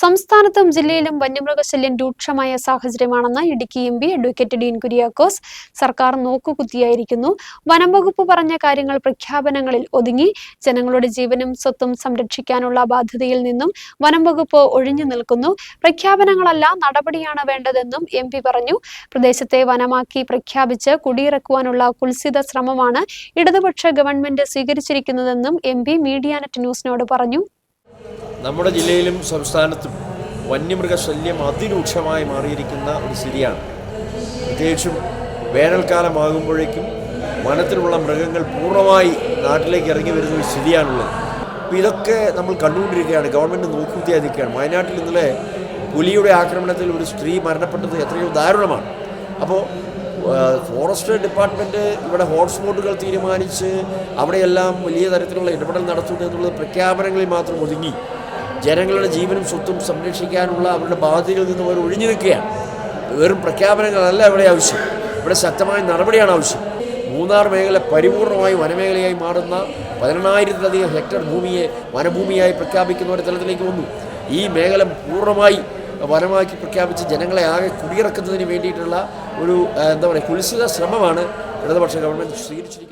സംസ്ഥാനത്തും ജില്ലയിലും വന്യമൃഗശല്യം രൂക്ഷമായ സാഹചര്യമാണെന്ന് Idukki M P advocate Dean Kuriakose സർക്കാർ നോക്കുകുത്തിയായിരിക്കുന്നു. വനം വകുപ്പ് പറഞ്ഞ കാര്യങ്ങൾ പ്രഖ്യാപനങ്ങളിൽ ഒതുങ്ങി ജനങ്ങളുടെ ജീവനും സ്വത്തും സംരക്ഷിക്കാനുള്ള ബാധ്യതയിൽ നിന്നും വനം വകുപ്പ് ഒഴിഞ്ഞു നിൽക്കുന്നു. പ്രഖ്യാപനങ്ങളല്ല നടപടിയാണ് വേണ്ടതെന്നും എം പി പറഞ്ഞു. പ്രദേശത്തെ വനമാക്കി പ്രഖ്യാപിച്ച് കുടിയിറക്കുവാനുള്ള കുൽസിത ശ്രമമാണ് ഇടതുപക്ഷ ഗവൺമെന്റ് സ്വീകരിച്ചിരിക്കുന്നതെന്നും എം പി മീഡിയാനെറ്റ് ന്യൂസിനോട് പറഞ്ഞു. നമ്മുടെ ജില്ലയിലും സംസ്ഥാനത്തും വന്യമൃഗശല്യം അതിരൂക്ഷമായി മാറിയിരിക്കുന്ന ഒരു സ്ഥിതിയാണ്. പ്രത്യേകിച്ചും വേനൽക്കാലമാകുമ്പോഴേക്കും വനത്തിലുള്ള മൃഗങ്ങൾ പൂർണമായി നാട്ടിലേക്ക് ഇറങ്ങി വരുന്ന ഒരു സ്ഥിതിയാണുള്ളത്. അപ്പോൾ ഇതൊക്കെ നമ്മൾ കണ്ടുകൊണ്ടിരിക്കുകയാണ്. ഗവൺമെന്റ് നോക്കിയാതിരിക്കുകയാണ് വയനാട്ടിൽ ഇന്നലെ പുലിയുടെ ആക്രമണത്തിൽ ഒരു സ്ത്രീ മരണപ്പെട്ടത് എത്രയോ ദാരുണമാണ്. അപ്പോൾ ഫോറസ്റ്റ് ഡിപ്പാർട്ട്മെന്റ് ഇവിടെ ഹോട്ട്സ്പോട്ടുകൾ തീരുമാനിച്ച് അവിടെയെല്ലാം വലിയ തരത്തിലുള്ള ഇടപെടൽ നടത്തുന്നു എന്നുള്ളത് പ്രഖ്യാപനങ്ങളിൽ മാത്രം ഒതുങ്ങി. ജനങ്ങളുടെ ജീവനും സ്വത്തും സംരക്ഷിക്കാനുള്ള അവരുടെ ബാധ്യതയിൽ നിന്ന് അവർ ഒഴിഞ്ഞു നിൽക്കുകയാണ് വെറും പ്രഖ്യാപനങ്ങളല്ല ഇവിടെ ആവശ്യം. ഇവിടെ ശക്തമായ നടപടിയാണ് ആവശ്യം. മൂന്നാർ മേഖല പരിപൂർണമായി വനമേഖലയായി മാറുന്ന പതിനെണ്ണായിരത്തിലധികം ഹെക്ടർ ഭൂമിയെ വനഭൂമിയായി പ്രഖ്യാപിക്കുന്ന ഒരു തലത്തിലേക്ക് വന്നു. ഈ മേഖല പൂർണമായി വനമാക്കി പ്രഖ്യാപിച്ച് ജനങ്ങളെ ആകെ കുടിയിറക്കുന്നതിന് വേണ്ടിയിട്ടുള്ള ഒരു എന്താ പറയുക കുലിശിത ശ്രമമാണ് ഇടതുപക്ഷ ഗവൺമെന്റ് സ്വീകരിച്ചിരിക്കുന്നത്.